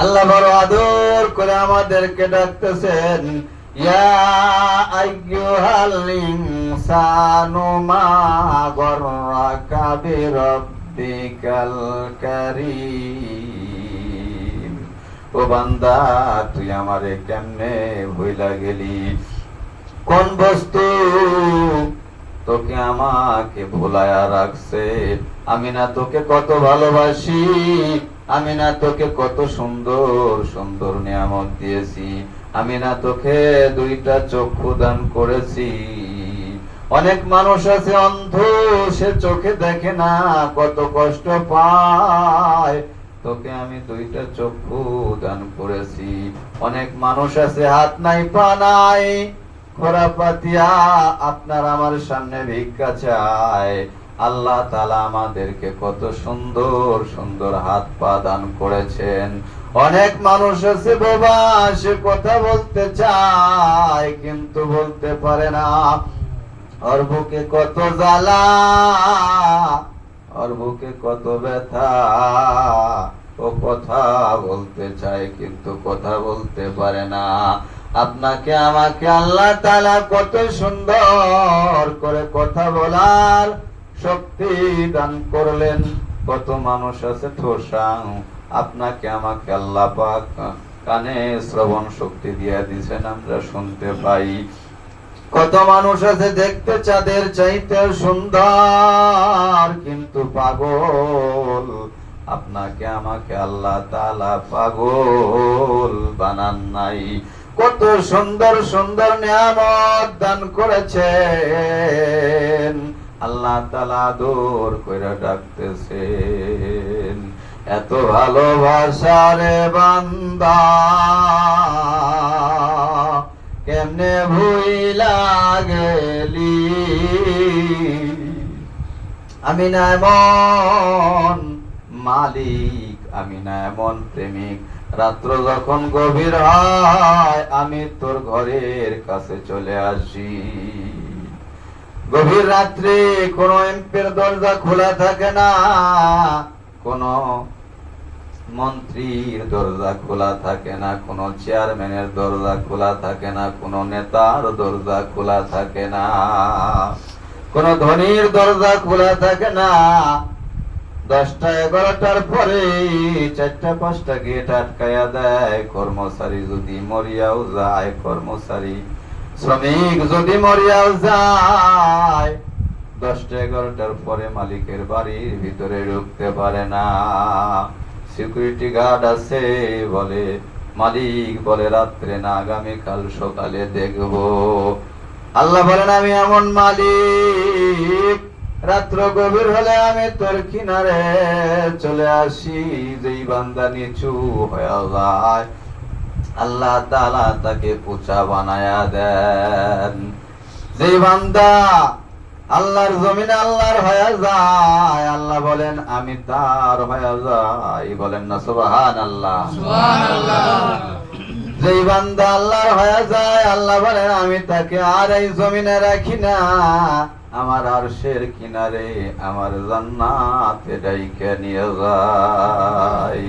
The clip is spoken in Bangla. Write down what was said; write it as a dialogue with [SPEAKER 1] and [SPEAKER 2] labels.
[SPEAKER 1] আল্লাহ বড় আদর করে আমাদেরকে ডাকতেছেন মা ও বান্দা, তুই আমারে কেমনে ভুইলা গেলি? কোন বস্তু তোকে আমাকে ভুলায়া রাখছে? আমি না তোকে কত ভালোবাসি? আমি না তোকে কত সুন্দর সুন্দর নিয়ামত দিয়েছি। আমি না তোকে দুইটা চক্ষু দান করেছি। অনেক মানুষ আছে অন্ধ, সে চোখে দেখে না কত কষ্ট পায়। তোকে আমি দুইটা চক্ষু দান করেছি। অনেক মানুষ আছে, হাত নাই, পা নাই। খোরা পাতিয়া আপনার আমার সামনে ভিক্ষা চায়। আল্লাহ তালা আমাদেরকে কত সুন্দর সুন্দর হাত পা দান করেছেন। অনেক মানুষ আছে বাবা, সে কথা বলতে চায়, কিন্তু বলতে পারে না। ওর বুকে কত জ্বালা, ওর বুকে কত ব্যথা। ও কথা বলতে চায়, কিন্তু কথা বলতে পারে না। আপনাকে, আমাকে আল্লাহ তালা কত সুন্দর করে কথা বলার শক্তি দান করলেন। কত মানুষ আছে ঠোসাং। আপনাকে আমাকে আল্লাহ পাক কানে শ্রবণ শক্তি দিয়ে দিয়েছেন আমরা শুনতে পাই। কত মানুষ আছে দেখতে চাঁদের চাইতে সুন্দর, কিন্তু পাগল। আপনাকে আমাকে আল্লাহ তালা পাগল বানান নাই। কত সুন্দর সুন্দর নিয়ামত দান করেছেন। আল্লাহ তাআলা দূর করে ডাকতেছেন। এত ভালোবাসারে বান্দা, কেমনে ভুইলা গেলি? আমি না এমন মালিক, আমি না এমন প্রেমিক। রাত্র যখন গভীর হয়, আমি তোর ঘরের কাছে চলে আসি। গভীর রাত্রে কোনো এমপের দরজা খোলা থাকে না। কোনো মন্ত্রীর দরজা খোলা থাকে না, কোনো চেয়ারম্যানের দরজা খোলা থাকে না, কোনো নেতার দরজা খোলা থাকে না। কোন ধনীর দরজা খোলা থাকে না। দশটা এগারোটার পরে চারটা পাঁচটা গেট আটকায়া দেয়। কর্মচারী যদি মরিয়াও যায়, কর্মচারী শ্রমিক যদি মরিয়াও যায়, দশটা এগারোটার পরে মালিকের বাড়ির ভিতরে ঢুকতে পারে না। সিকিউরিটি গার্ড আছে বলে, মালিক বলে, রাত্রে না আগামীকাল সকালে দেখব। আল্লাহ বলেন, আমি এমন মালিক, রাত্র গভীর হলে আমি তোর কিনারে চলে আসি, যেই বান্দা নিচু হয়ে যায়। আল্লাহ তাআলা তাকে পোচা বানায়া দেন। যেই বান্দা আল্লাহর জমিনে আল্লাহর হয়ে যায় আল্লাহ বলেন আমি তার হয়ে যাই। বলেন না সুবহান আল্লাহ যেই বান্দা আল্লাহর হয়ে যায় আল্লাহ বলেন আমি তাকে আর এই জমিনে রাখি না। আমার আর আরশের কিনারে আমার জান্নাতে ডাইকে নিয়ে যাই।